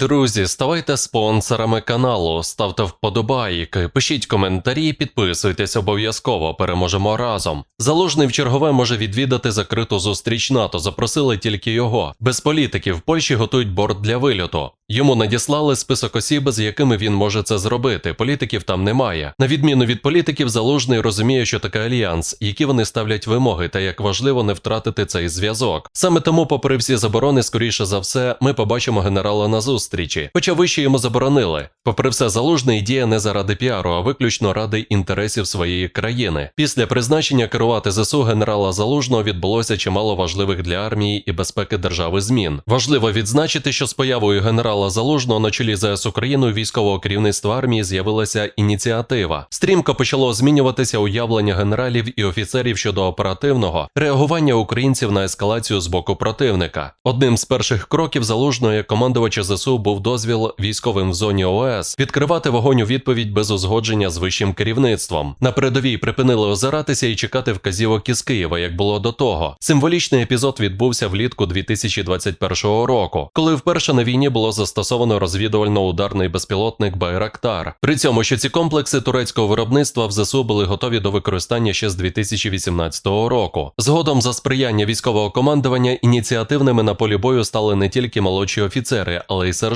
Друзі, ставайте спонсорами каналу, ставте вподобайки, пишіть коментарі, підписуйтесь обов'язково. Переможемо разом. Залужний в чергове може відвідати закриту зустріч НАТО. Запросили тільки його. Без політиків в Польщі готують борт для вильоту. Йому надіслали список осіб, з якими він може це зробити. Політиків там немає. На відміну від політиків, залужний розуміє, що таке альянс, які вони ставлять вимоги, та як важливо не втратити цей зв'язок. Саме тому, попри всі заборони, скоріше за все, ми побачимо генерала на зустрічі. Хоча вище йому заборонили. Попри все, залужний діє не заради піару, а виключно ради інтересів своєї країни. Після призначення керувати ЗСУ генерала Залужного відбулося чимало важливих для армії і безпеки держави змін. Важливо відзначити, що з появою генерала Залужного на чолі ЗС Україною військового керівництва армії з'явилася ініціатива. Стрімко почало змінюватися уявлення генералів і офіцерів щодо оперативного реагування українців на ескалацію з боку противника. Одним з перших кроків залужного командувача ЗСУ був дозвіл військовим в зоні ОС відкривати вогонь у відповідь без узгодження з вищим керівництвом. На передовій припинили озиратися і чекати вказівок із Києва, як було до того. Символічний епізод відбувся влітку 2021 року, коли вперше на війні було застосовано розвідувально-ударний безпілотник Байрактар. При цьому, що ці комплекси турецького виробництва в ЗСУ були готові до використання ще з 2018 року. Згодом за сприяння військового командування ініціативними на полі бою стали не тільки молодші офіцери, але й сержанти.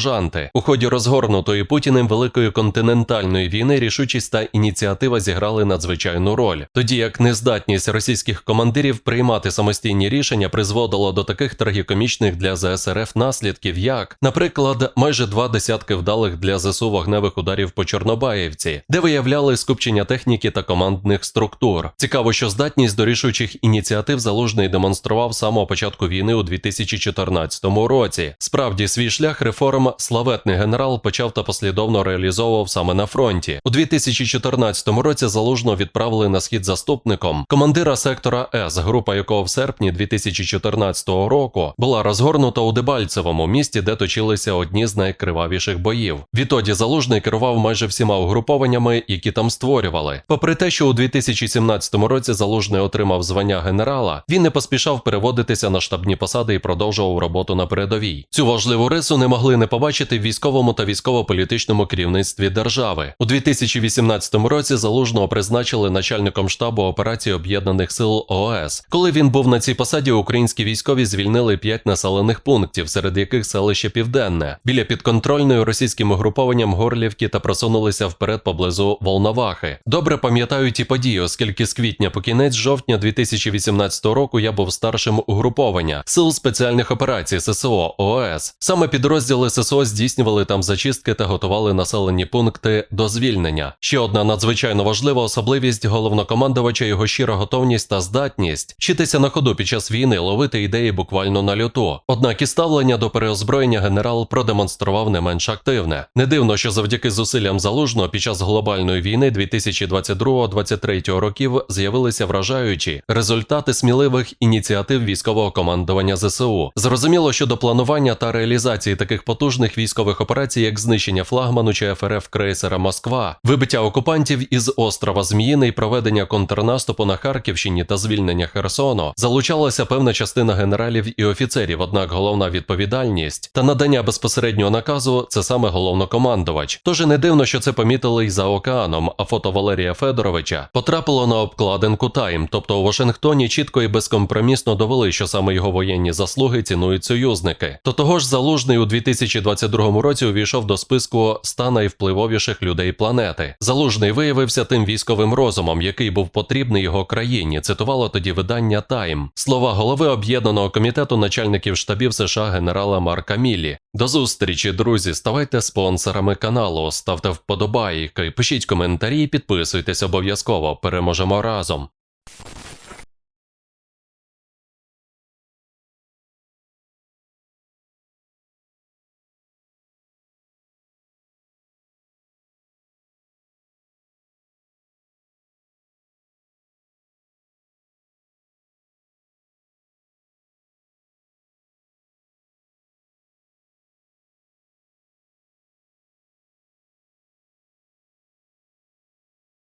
У ході розгорнутої Путіним великої континентальної війни рішучість та ініціатива зіграли надзвичайну роль, тоді як нездатність російських командирів приймати самостійні рішення призводила до таких трагікомічних для ЗСРФ наслідків, як, наприклад, майже два десятки вдалих для ЗСУ вогневих ударів по Чорнобаївці, де виявляли скупчення техніки та командних структур. Цікаво, що здатність до рішучих ініціатив залужний демонстрував з самого початку війни у 2014 році. Справді, свій шлях реформ славетний генерал почав та послідовно реалізовував саме на фронті. У 2014 році залужно відправили на схід заступником командира сектора С, група якого в серпні 2014 року була розгорнута у Дебальцевому місті, де точилися одні з найкривавіших боїв. Відтоді залужний керував майже всіма угрупованнями, які там створювали. Попри те, що у 2017 році залужний отримав звання генерала, він не поспішав переводитися на штабні посади і продовжував роботу на передовій. Цю важливу рису не могли не побачити в військовому та військово-політичному керівництві держави. У 2018 році залужного призначили начальником штабу операції Об'єднаних сил ООС. Коли він був на цій посаді, українські військові звільнили п'ять населених пунктів, серед яких селище Південне, біля підконтрольної російським угрупованням Горлівки та просунулися вперед поблизу Волновахи. Добре пам'ятаю ті події, оскільки з квітня по кінець жовтня 2018 року я був старшим угруповання сил спеціальних операцій ССО ООС. Саме підрозділи ССО здійснювали там зачистки та готували населені пункти до звільнення. Ще одна надзвичайно важлива особливість головнокомандувача його щира готовність та здатність вчитися на ходу під час війни, ловити ідеї буквально на люту. Однак і ставлення до переозброєння генерал продемонстрував не менш активне. Не дивно, що завдяки зусиллям залужного під час глобальної війни 2022-2023 років з'явилися вражаючі результати сміливих ініціатив військового командування ЗСУ. Зрозуміло, що до планування та реалізації таких потужних військових операцій, як знищення флагману чи ФРФ крейсера Москва, вибиття окупантів із острова Зміїний, проведення контрнаступу на Харківщині та звільнення Херсону, залучалася певна частина генералів і офіцерів. Однак головна відповідальність та надання безпосереднього наказу це саме головнокомандувач. Тож не дивно, що це помітили й за океаном. А фото Валерія Федоровича потрапило на обкладинку Тайм, тобто у Вашингтоні чітко і безкомпромісно довели, що саме його воєнні заслуги цінують союзники. До того ж, залужний у 2022 році увійшов до списку 100 найвпливовіших людей планети. Залужний виявився тим військовим розумом, який був потрібний його країні. Цитувало тоді видання Тайм. Слова голови об'єднаного комітету начальників штабів США генерала Марка Мілі. До зустрічі, друзі. Ставайте спонсорами каналу, ставте вподобайки, пишіть коментарі, підписуйтесь обов'язково. Переможемо разом.